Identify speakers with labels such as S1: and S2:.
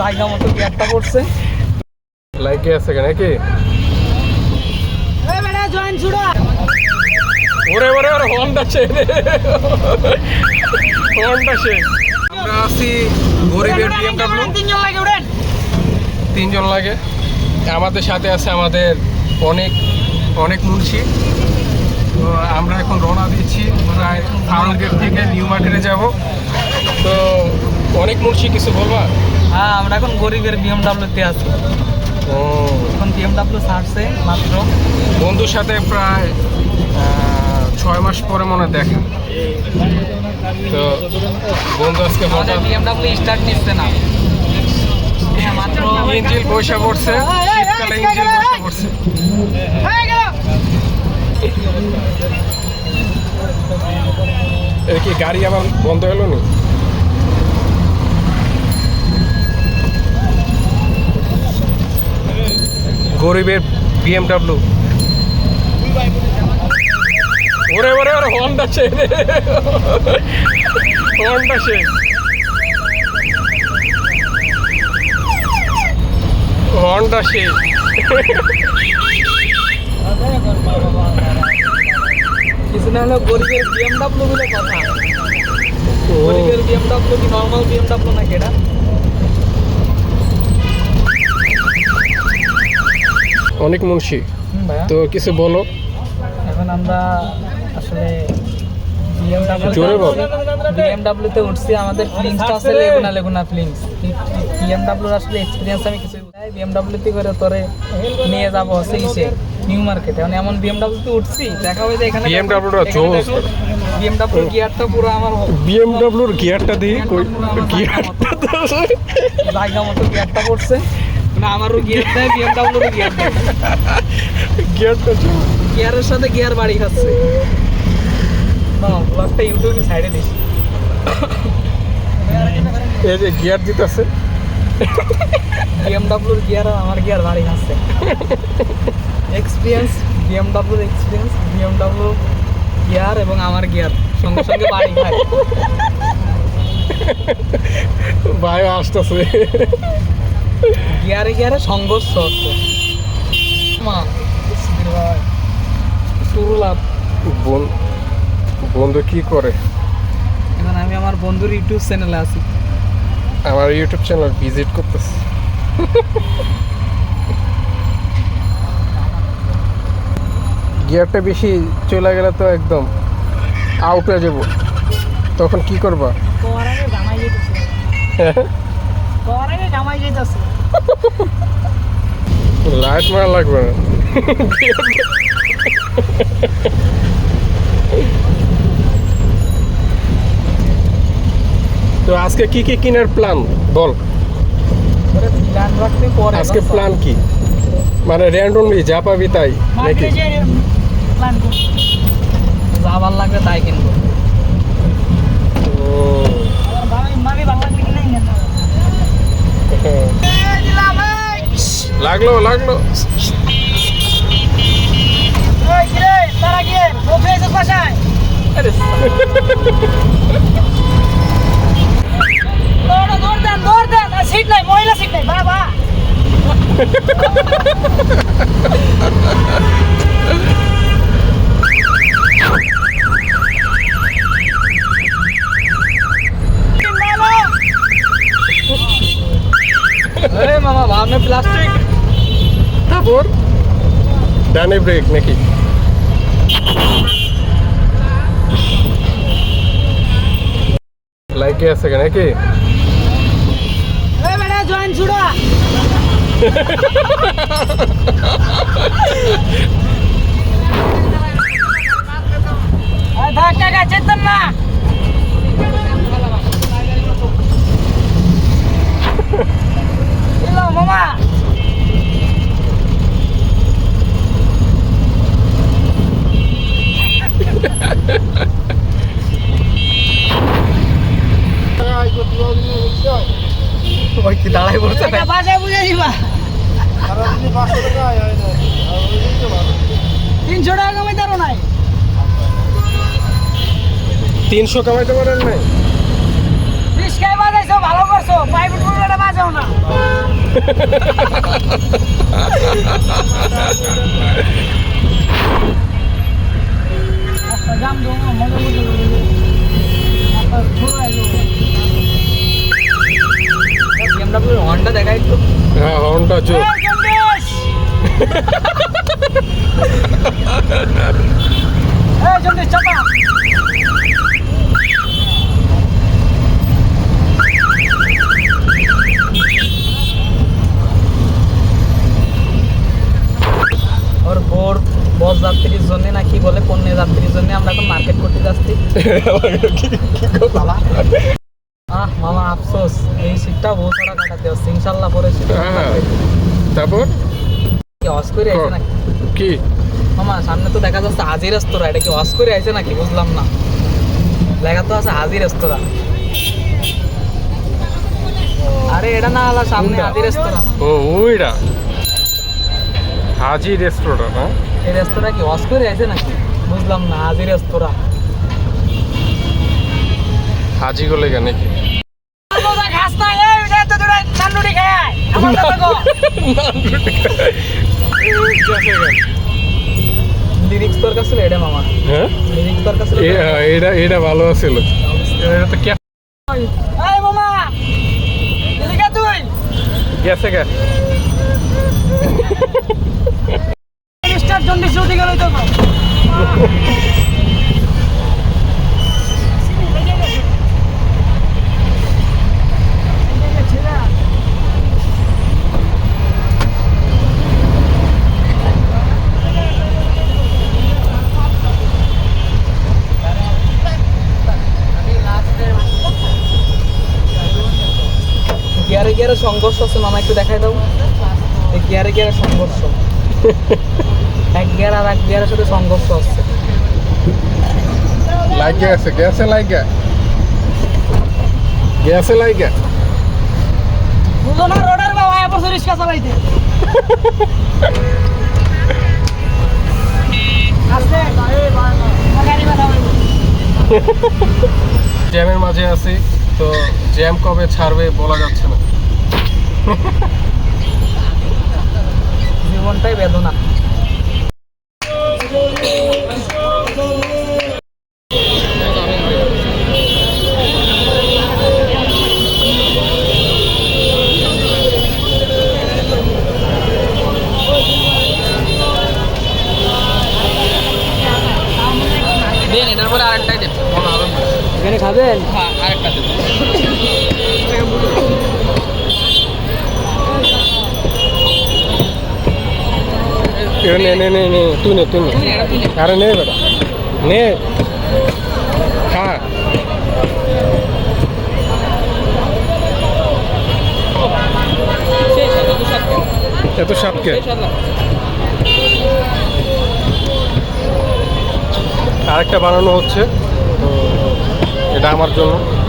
S1: জায়গা মতো গিয়ারটা
S2: লাইকে আছে কেন কি ওরে ওরে ওরে হন্ডা সে হন্ডা সে আমরা আছি গরিবের বিএমডব্লিউ তিনজন লাগে আমাদের সাথে আছে আমাদের অনেক অনেক মুন্সি। তো আমরা এখন রওনা দিচ্ছি প্রায় ফার্ম গেট থেকে নিউ মার্কেটে যাব। তো অনেক মুন্সি কিছু বলবা?
S1: হ্যাঁ আমরা এখন গরিবের বিএমডাব্লিউ তে আছি।
S2: ও,
S1: এখন বিএমডাব্লিউ ছাড়ছে মাত্র।
S2: বন্ধুর সাথে প্রায় ছয় মাস পরে মনে দেখা। তো বন্ধু আজকে
S1: বিএমডাব্লিউ স্টার্ট নিচ্ছে না। হ্যাঁ, মাত্র
S2: ইঞ্জিল বৈশা পড়ছে। শীতকালে ইঞ্জিল বৈশা পড়ছে। কি গাড়ি আবার বন্ধ হলো নি? গরিবের বিএমডাব্লিউ ওরে ওরে ওরে হন্ডা সে হন্ডা সে হন্ডা সে
S1: কিছু না হলেও গরিবের বিএমডাব্লিউ বলে কথা। গরিবের বিএমডাব্লিউ কি নর্মাল বিএমডাব্লিউ নাকি এটা?
S2: অনেক মুন্সি। তো কিছু বলো।
S1: এখন আমরা আসলে
S2: জোরে বল।
S1: বিএমডাব্লিউ তে উঠছি আমাদের ফিলিংসটা আছে লেগুনা লেগুনা ফিলিংস বিএমডাব্লিউর আসলে এক্সপিরিয়েন্স আমি কিছু বিএমডাব্লিউ তে করে তোরে নিয়ে যাব হচ্ছে ইসে নিউ মার্কেটে মানে এমন বিএমডাব্লিউ তে উঠছি দেখা এখানে
S2: টা জোস।
S1: বিএমডাব্লিউ গিয়ারটা পুরো আমার
S2: বিএমডব্লিউর গিয়ারটা কই? গিয়ারটা তো
S1: জায়গা মতো গিয়ারটা পড়ছে। না আমারও গিয়ার দেয় বিএমডাব্লিউর গিয়ার দেয়।
S2: গিয়ারটা জোস।
S1: গিয়ারের সাথে গিয়ার বাড়ি খাচ্ছে। না ব্লগটা ইউটিউবে সাইডে দিস
S2: এই যে গিয়ার দিতেছে।
S1: বিএমডাব্লিউর গিয়ার আর আমার গিয়ার বাড়ি খাচ্ছে। এক্সপিরিয়েন্স বিএমডাব্লিউর এক্সপিরিয়েন্স বিএমডাব্লিউ গিয়ার এবং আমার গিয়ার সঙ্গে সঙ্গে বাড়ি খায়।
S2: ভাই আসতেছে।
S1: গিয়ারে গিয়ারে সংঘর্ষ হচ্ছে। মা শুরু লাভ
S2: বোন বন্ধু কি করে?
S1: এখন আমি আমার বন্ধুর ইউটিউব চ্যানেলে আছি।
S2: আমার ইউটিউব চ্যানেল ভিজিট করতেছে। গিয়ারটা বেশি চলে গেলে তো একদম আউট হয়ে যাব। তখন কি করবা?
S1: আগে জামাই যেতেছে। তোমার আগে জামাই যেতেছে।
S2: লাইট মারা লাগবে না। তো আজকে কি কি কিনার প্ল্যান বল। আজকে প্ল্যান কি? মানে র্যান্ডমলি যা পাবি তাই নাকি?
S1: যা ভালো লাগবে তাই কিনবো।
S2: ও, হ্যাঁ। লাগল লাগল
S1: আরে
S3: সিট নাই মহিলা সিট নাই বাবা
S1: আরে মামা ভাবনে প্লাস্টিক
S2: তারপর ডানে ব্রেক নাকি? লাইকে আছে কেন নাকি?
S3: জয়েন ছুড়া। তিনশো টাকা কমাইতে পারো নাই?
S2: তিনশো কমাইতে পারেন নাই?
S3: হর্নটা ভালো প্রাইভেট বাজাও না।
S1: আচ্ছা, হন্ডা আচ্ছা, দেখাই তো।
S2: হ্যাঁ হন্ডা
S3: চোখ জন্ডিস চাপা
S1: বস যাত্রীর জন্য না কি বলে পণ্য যাত্রীর জন্য আমরা এখন মার্কেট করতে যাচ্ছি। আহ মামা আফসোস এই সিটটা বহু ছড়া কাটাতে হচ্ছে ইনশাল্লাহ পরে
S2: হ্যাঁ। তারপর?
S1: অস করে আছে নাকি?
S2: কি?
S1: মামা সামনে তো দেখা যাচ্ছে হাজি রেস্তোরাঁ এটা কি অস করে আছে নাকি? বুঝলাম না। লেখা তো আছে হাজি রেস্তোরাঁ। আরে এটা না আলা সামনে? হাজি রেস্তোরাঁ।
S2: ও ওইটা? হাজি রেস্টুরেন্ট হ্যাঁ
S1: এই রেস্তোরাঁ কি অস করে আছে নাকি? বুঝলাম না হাজি রেস্তোরাঁ।
S2: হাজি গলে কেন নাকি
S3: খাস না এই তো তোরা নান্ডুরি খায় আমার কথা কো
S1: লিরিক্স তোর কাছে এটা মামা।
S2: হ্যাঁ?
S1: লিরিক্স তোর কাছে
S2: হ্যাঁ, এটা এটা ভালো আছিল এটা তো কে
S3: এই মামা এদিকে তুই।
S2: গেছে গে
S3: স্টার জন্ডিস উঠে গেল তো
S1: গিয়ারে সংঘর্ষ আছে মামা একটু দেখাই দাও। এই গিয়ারে গিয়ারে সংঘর্ষ। এক গিয়ার আর এক গিয়ারের সাথে সংঘর্ষ আছে।
S2: লাগে আছে
S3: বুঝো না রোডের বাবা এবার রিক্সা চালাইতে। আসলে
S2: জ্যামের মাঝে আছি তো জ্যাম কবে ছাড়বে বলা যাচ্ছে না।
S1: জীবনটাই বেদনা। দেন এটার পরে আরেকটাই দেন। এখানে খাবেন? হ্যাঁ আরেকটা দেন
S2: নে নে নে নে তুই নে তুই নে। আরে নে বেটা নে। খা। এত সাপকে। আরেকটা বানানো হচ্ছে এটা আমার জন্য।